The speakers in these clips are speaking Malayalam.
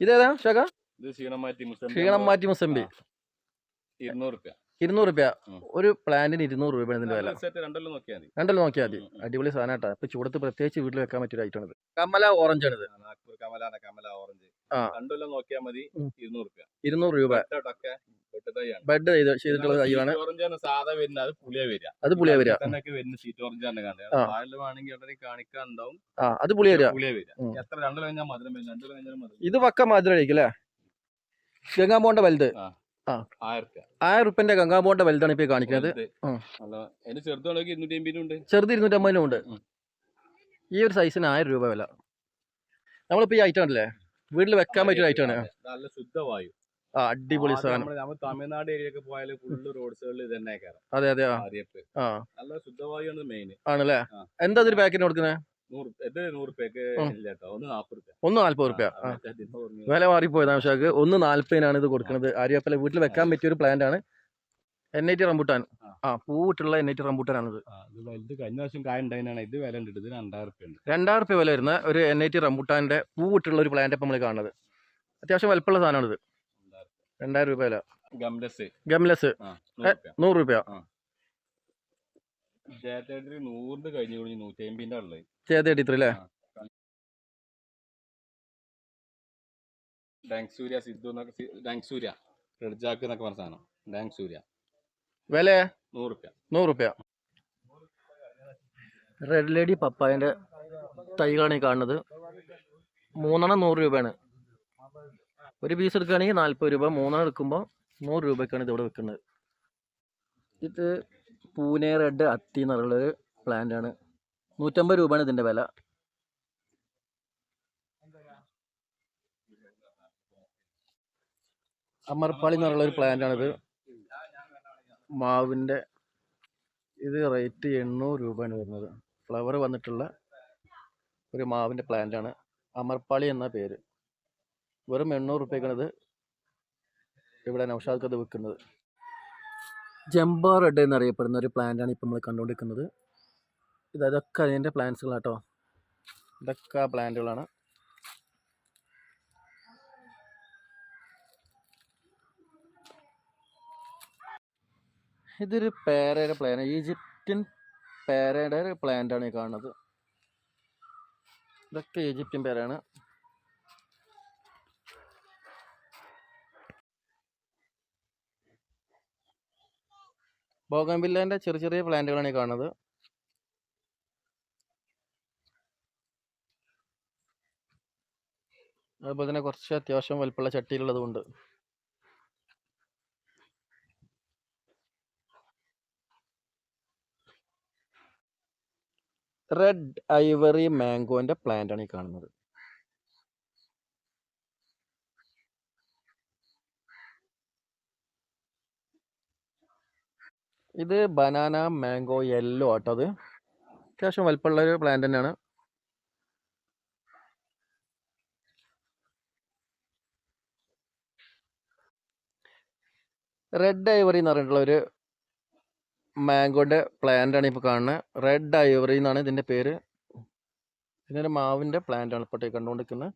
ഇതേതാ ശക ഇത് ക്ഷീണം മാറ്റി മുസംബി ഇരുന്നൂറ് രൂപ ഒരു പ്ലാന്റിന് ഇരുന്നൂറ് രൂപ ഇതിന്റെ വില. രണ്ടെല്ലാം നോക്കിയാൽ മതി. അടിപൊളി സാധനം കേട്ടോ ഇപ്പൊ ചൂടത്ത് പ്രത്യേകിച്ച് വീട്ടിൽ വെക്കാൻ പറ്റിയ ഐറ്റം ആണ് കമല ഓറഞ്ച് ആണ് ഇത് ആ, നാഗ്പൂർ കമലാണ് കമല ഓറഞ്ച് ആ. രണ്ടെല്ലാം നോക്കിയാൽ മതി ഉം. ഇരുന്നൂറ് രൂപ. ബെഡ് ചെയ്ത് ചെയ്തിട്ടുള്ള തൈയാണ് സാധാ വരുന്നത് അത് പുളിയ വരിക. അത് പുളിയ വരിക. വരുന്ന സീറ്റ് ഓറഞ്ച് ആണ് ആ. കണ്ടത് വാഴ വേണമെങ്കിൽ കാണിക്കാൻ ഉണ്ടാവും. ആ അത് പുളിയ വരിക. പുളിയ വരിക. ഉം. എത്ര രണ്ടു കഴിഞ്ഞാൽ മധുരം വരും. രണ്ടു കഴിഞ്ഞാൽ മധുരം ഇത് പക്ക മധുരം കഴിക്കും അല്ലേ? ഗംഗാബോണ്ട വലുത്. ആയിരം റുപ്യ. ആയിരം റുപ്യന്റെ ഗംഗാബോണ്ട വലുതാണ് ഇപ്പൊ കാണിക്കുന്നത്. ചെറുത് ഇരുന്നൂറ്റമ്പതിനും ഉണ്ട്. ഈ ഒരു സൈസിന് ആയിരം രൂപ വില. നമ്മളിപ്പോ ഈ ഐറ്റം അല്ലേ വീട്ടിൽ വെക്കാൻ പറ്റിയ ഐറ്റം ആണ്. നല്ല ശുദ്ധവായു. അടിപൊളി സാധനം. നമ്മൾ തമിഴ്നാട് ഏരിയ ഒക്കെ പോയാൽ ഫുള്ള് റോഡ് സൈഡിൽ അതെ അതെ ആ. നല്ല ശുദ്ധവായു മെയിൻ ആണല്ലേ? എന്താ ഇതിന് പാക്കറ്റ് കൊടുക്കുന്നത് ഒന്ന് നാല്പത് റുപ്യ വില മാറിപ്പോയത് ആവശ്യക്ക് ഒന്ന് നാല്പതിനാണ് ഇത് കൊടുക്കുന്നത്. ആര്യപ്പല വീട്ടിൽ വെക്കാൻ പറ്റിയ ഒരു പ്ലാന്റ് ആണ് എൻ ഐ ടി റംബൂട്ടാൻ. ആ. പൂവിട്ടുള്ള എൻ ഐ ടി റംബുട്ടാനാണിത്. കഴിഞ്ഞ വർഷം കായ ഉണ്ടായതാണ് ഇത് വില ഉണ്ട് ഇത് രണ്ടായിരം റുപ്യ ഉണ്ട്. രണ്ടായിരം റുപ്യ വില വരുന്ന ഒരു എൻ ഐ ടി റംബൂട്ടാന്റെ പൂവിട്ടുള്ള ഒരു പ്ലാന്റ് നമ്മൾ കാണുന്നത്. അത്യാവശ്യം വലുപ്പമുള്ള സാധനമാണിത്. രണ്ടായിരം രൂപ വില. ഗംലസ്. ഗംലെസ്. നൂറ് രൂപ കഴിഞ്ഞു നൂറ്റി ഉള്ളത് അല്ലേ സൂര്യ സിദ്ധു എന്നൊക്കെ സൂര്യ. റെഡ്ജാക്ക് എന്നൊക്കെ പറഞ്ഞ സാധനം. ഡാങ് സൂര്യ. വില നൂറ് റുപ്യ നൂറ് റുപ്യ റെഡ് ലേഡി പപ്പായന്റെ തൈകളാണ് ഈ കാണുന്നത്. മൂന്നെണ്ണം നൂറ് രൂപയാണ്. ഒരു പീസ് എടുക്കുകയാണെങ്കിൽ നാൽപ്പത് രൂപ മൂന്നെണ്ണം എടുക്കുമ്പോൾ നൂറ് രൂപയ്ക്കാണ് ഇതിവിടെ വെക്കുന്നത്. ഇത് പൂനെ റെഡ് അത്തി എന്നുള്ളൊരു പ്ലാന്റ് ആണ്. നൂറ്റമ്പത് രൂപയാണ് ഇതിന്റെ വില. അമർപ്പാളി എന്നുള്ളൊരു പ്ലാന്റ് ആണിത്. മാവിന്റെ ഇത് റേറ്റ് എണ്ണൂറ് രൂപയാണ് വരുന്നത്. ഫ്ലവർ വന്നിട്ടുള്ള ഒരു മാവിന്റെ പ്ലാന്റാണ് അമർപ്പാളി എന്ന പേര്. വെറും എണ്ണൂറ് റുപ്യക്കാണ് ഇത് ഇവിടെ നൗഷാദ് വിൽക്കുന്നത് ജംബോ റെഡ് എന്നറിയപ്പെടുന്ന ഒരു പ്ലാന്റാണ് ഇപ്പോൾ ഇപ്പം നമ്മൾ കണ്ടുകൊണ്ടിരിക്കുന്നത്. ഇത് ഇതൊക്കെ അതിന്റെ പ്ലാന്റ്സുകളാട്ടോ ഇതൊക്കെ ആ പ്ലാന്റുകളാണ് ഇതൊരു പേരയുടെ പ്ലാൻ ഈജിപ്റ്റിൻ പേരയുടെ ഒരു പ്ലാന്റ് ആണ് ഈ കാണുന്നത്. ഇതൊക്കെ ഈജിപ്റ്റിൻ പേരാണ്. ബോഗൻവില്ലേന്റെ ചെറിയ ചെറിയ പ്ലാന്റുകളാണ് ഈ കാണുന്നത്. അതുപോലെ തന്നെ കുറച്ച് അത്യാവശ്യം വലിപ്പമുള്ള ചട്ടിയിലുള്ളതുകൊണ്ട് റെഡ് ഐവറി മാംഗോന്റെ പ്ലാന്റ് ആണ് ഈ കാണുന്നത്. ഇത് ബനാന മാംഗോ യെല്ലോ ആട്ടോ അത്. അത്യാവശ്യം വലിപ്പമുള്ള ഒരു പ്ലാന്റ് തന്നെയാണ്. റെഡ് ഐവറി എന്ന് പറഞ്ഞിട്ടുള്ള ഒരു പ്ലാന്റ് ആണ് ഇപ്പോൾ കാണുന്നത് റെഡ് ഐവറി എന്നാണ് ഇതിന്റെ പേര്. മാവിന്റെ പ്ലാന്റ് ആണ് ഇപ്പോൾ കണ്ടുകൊണ്ടിരിക്കുന്നത്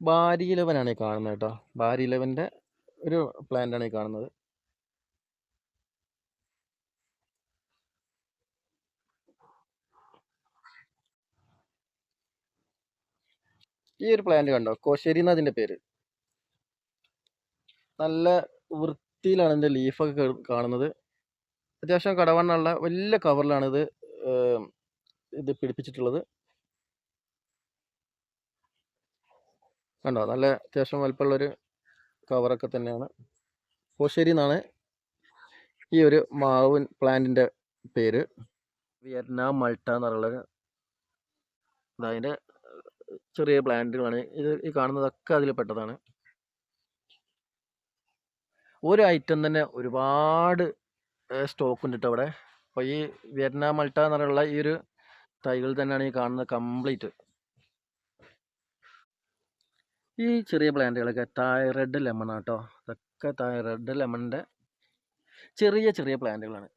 ബാരി ഇലവനാണ് ഈ കാണുന്നത് കേട്ടോ. ബാരി ഇലവന്റെ ഒരു പ്ലാന്റ് ആണ് ഈ കാണുന്നത്. ഈ ഒരു പ്ലാന്റ് കണ്ടോ? കോശേരി എന്നാ അതിന്റെ പേര്? നല്ല വൃത്തിയിലാണ് ഇതിന്റെ ലീഫൊക്കെ കാണുന്നത്. അത്യാവശ്യം കടവണ്ണുള്ള വലിയ കവറിലാണ് ഇത് ഇത് പിടിപ്പിച്ചിട്ടുള്ളത്. കണ്ടോ? നല്ല അത്യാവശ്യം വലിപ്പമുള്ളൊരു കവറൊക്കെ തന്നെയാണ്. കോശേരി എന്നാണ് ഈ ഒരു മാവിൻ പ്ലാന്റിന്റെ പേര്. വിയറ്റ്നാം മൾട്ട എന്നുള്ളൊരു അതിന്റെ ചെറിയ പ്ലാന്റുകളാണ്. ഇത് ഈ കാണുന്നതൊക്കെ അതിൽ പെട്ടതാണ്. ഒരു ഐറ്റം തന്നെ ഒരുപാട് സ്റ്റോക്ക് ഉണ്ട് അവിടെ. അപ്പോൾ ഈ വിയറ്റ്നാം മൾട്ട പറയുള്ള ഈ ഒരു തൈകൾ തന്നെയാണ് ഈ കാണുന്നത് കംപ്ലീറ്റ് ഈ ചെറിയ പ്ലാന്റുകളൊക്കെ തൈറോയ്ഡ് ലെമൺ ആട്ടോ. ഇതൊക്കെ റെഡ് ലെമണിന്റെ ചെറിയ ചെറിയ പ്ലാന്റുകളാണ്.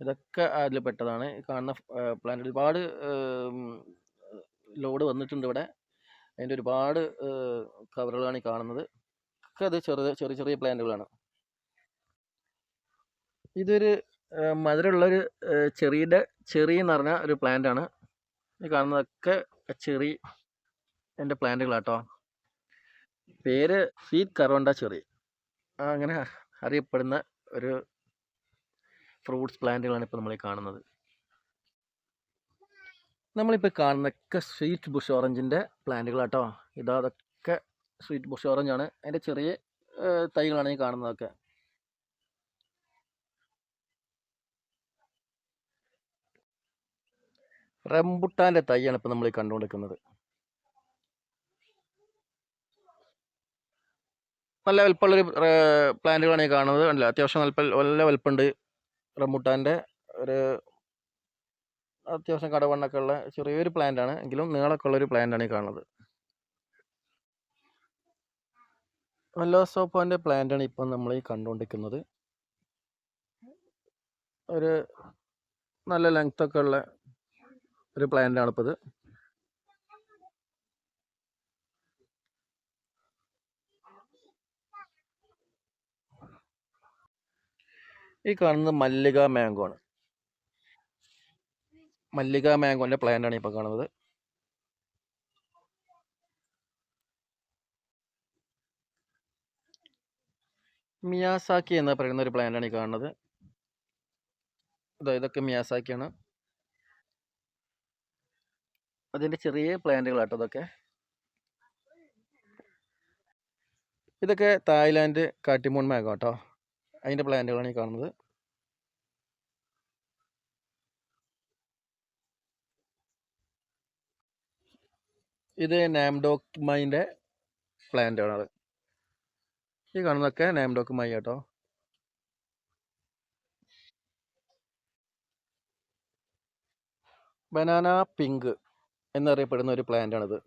ഇതൊക്കെ അതിൽ പെട്ടതാണ്. കാണുന്ന പ്ലാന്റ് ഒരുപാട് ലോഡ് വന്നിട്ടുണ്ട് ഇവിടെ. അതിന്റെ ഒരുപാട് കവറുകളാണ് ഈ കാണുന്നത്. ഒക്കെ അത് ചെറിയ ചെറിയ ചെറിയ പ്ലാന്റുകളാണ്. ഇതൊരു മധുരമുള്ളൊരു ചെറിയുടെ ചെറി എന്ന് പറഞ്ഞ ഒരു പ്ലാന്റ് ആണ് ഈ കാണുന്നതൊക്കെ ചെറി എന്റെ പ്ലാന്റുകളാട്ടോ. പേര് സ്വീറ്റ് കറോണ്ട ചെറി. അങ്ങനെ അറിയപ്പെടുന്ന ഒരു ഫ്രൂട്ട്സ് പ്ലാന്റുകളാണ് ഇപ്പോൾ നമ്മൾ ഈ കാണുന്നത്. നമ്മളിപ്പോൾ കാണുന്നതൊക്കെ സ്വീറ്റ് ബുഷ് ഓറഞ്ചിന്റെ പ്ലാന്റുകളാട്ടോ ഇതാ അതൊക്കെ സ്വീറ്റ് ബുഷ് ഓറഞ്ചാണ് അതിന്റെ ചെറിയ തൈകളാണ് ഈ കാണുന്നതൊക്കെ. റംബുട്ടാന്റെ തൈയാണ് ഇപ്പോൾ നമ്മൾ കണ്ടുകൊണ്ടിരിക്കുന്നത്. നല്ല വലിപ്പമുള്ളൊരു പ്ലാന്റുകളാണ് ഈ കാണുന്നത്. കണ്ടില്ല? അത്യാവശ്യം നല്ല നല്ല വലിപ്പമുണ്ട് റംബുട്ടാന്റെ ഒരു അത്യാവശ്യം കടവണ്ണൊക്കെ ഉള്ള ചെറിയൊരു പ്ലാന്റ് ആണ്. എങ്കിലും നീളമൊക്കെ ഉള്ളൊരു പ്ലാന്റ് ആണ് ഈ കാണുന്നത്. മെല്ലോസോപ്പോന്റെ പ്ലാന്റ് ആണ് ഇപ്പം നമ്മൾ ഈ കണ്ടുകൊണ്ടിരിക്കുന്നത്. ഒരു നല്ല ലെങ്ത് ഒക്കെ ഉള്ള ഒരു പ്ലാന്റ് ആണ് ഇപ്പോൾ ഇത് ഈ കാണുന്നത് മല്ലിക മാംഗോ ആണ്. മല്ലിക മാംഗോന്റെ പ്ലാന്റ് ആണ് ഇപ്പോൾ കാണുന്നത്. മിയാസാക്കി എന്ന് പറയുന്ന ഒരു പ്ലാന്റ് ആണ് ഈ കാണുന്നത്. ഇതാ ഇതൊക്കെ മിയാസാക്കിയാണ്. അതിന്റെ ചെറിയ പ്ലാന്റുകളാട്ടോ ഇതൊക്കെ. ഇതൊക്കെ തായ്ലാൻഡ് കാട്ടിമൂൺ മാംഗോ കേട്ടോ അതിന്റെ പ്ലാന്റുകളാണ് ഈ കാണുന്നത്. ഇത് നാംഡോക്മൈന്റെ മൈന്റെ പ്ലാന്റ് ആണ് അത്. ഈ കാണുന്നതൊക്കെ നാംഡോക്മൈ കേട്ടോ ബനാന പിങ്ക് എന്നറിയപ്പെടുന്ന ഒരു പ്ലാന്റ് ആണിത്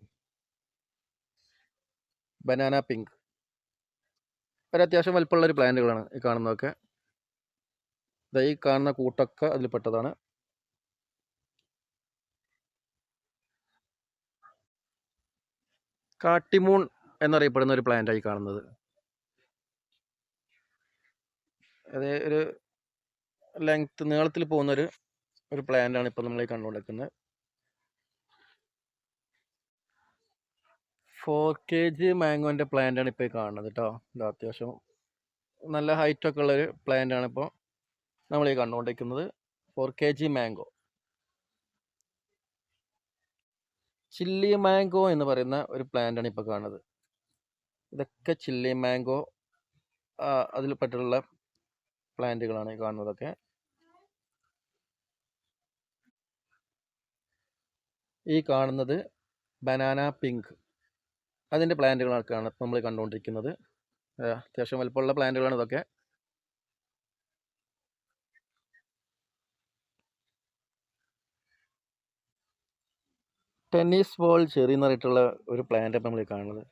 ബനാന പിങ്ക്. ഒരു അത്യാവശ്യം വലിപ്പമുള്ള ഒരു പ്ലാന്റുകളാണ് ഈ കാണുന്നതൊക്കെ. ഈ കാണുന്ന കൂട്ടൊക്കെ അതിൽ കാട്ടിമൂൺ എന്നറിയപ്പെടുന്ന ഒരു പ്ലാന്റായി കാണുന്നത്. അത് ഒരു ലെങ്ത് നീളത്തിൽ പോകുന്ന ഒരു ഒരു പ്ലാന്റ് ആണ് ഇപ്പൊ നമ്മൾ കണ്ടുകൊണ്ടിരിക്കുന്നത്. ഫോർ കെ ജി മാംഗോന്റെ പ്ലാന്റ് ആണ് ഇപ്പൊ കാണുന്നത് കേട്ടോ ഇത് അത്യാവശ്യം നല്ല ഹൈറ്റ് ഒക്കെ ഉള്ള ഒരു പ്ലാന്റ് ആണ് ഇപ്പോൾ നമ്മൾ ഈ കണ്ടുകൊണ്ടിരിക്കുന്നത്. Four K G mango chilli mango എന്ന് പറയുന്ന ഒരു പ്ലാന്റ് ആണ് ഇപ്പോൾ കാണുന്നത്. ഇതൊക്കെ ചില്ലി മാംഗോ അതിൽ പെട്ടുള്ള പ്ലാന്റുകളാണ് ഈ കാണുന്നതൊക്കെ. ഈ കാണുന്നത് ബനാന പിങ്ക്. അതിന്റെ പ്ലാന്റുകളൊക്കെയാണ് ഇപ്പം നമ്മൾ കണ്ടുകൊണ്ടിരിക്കുന്നത്. അത്യാവശ്യം വലുപ്പമുള്ള പ്ലാന്റുകളാണ് ഇതൊക്കെ. ടെന്നീസ് ബോൾ ചെറി എന്ന് പറഞ്ഞിട്ടുള്ള ഒരു പ്ലാന്റ് നമ്മൾ കാണുന്നത്.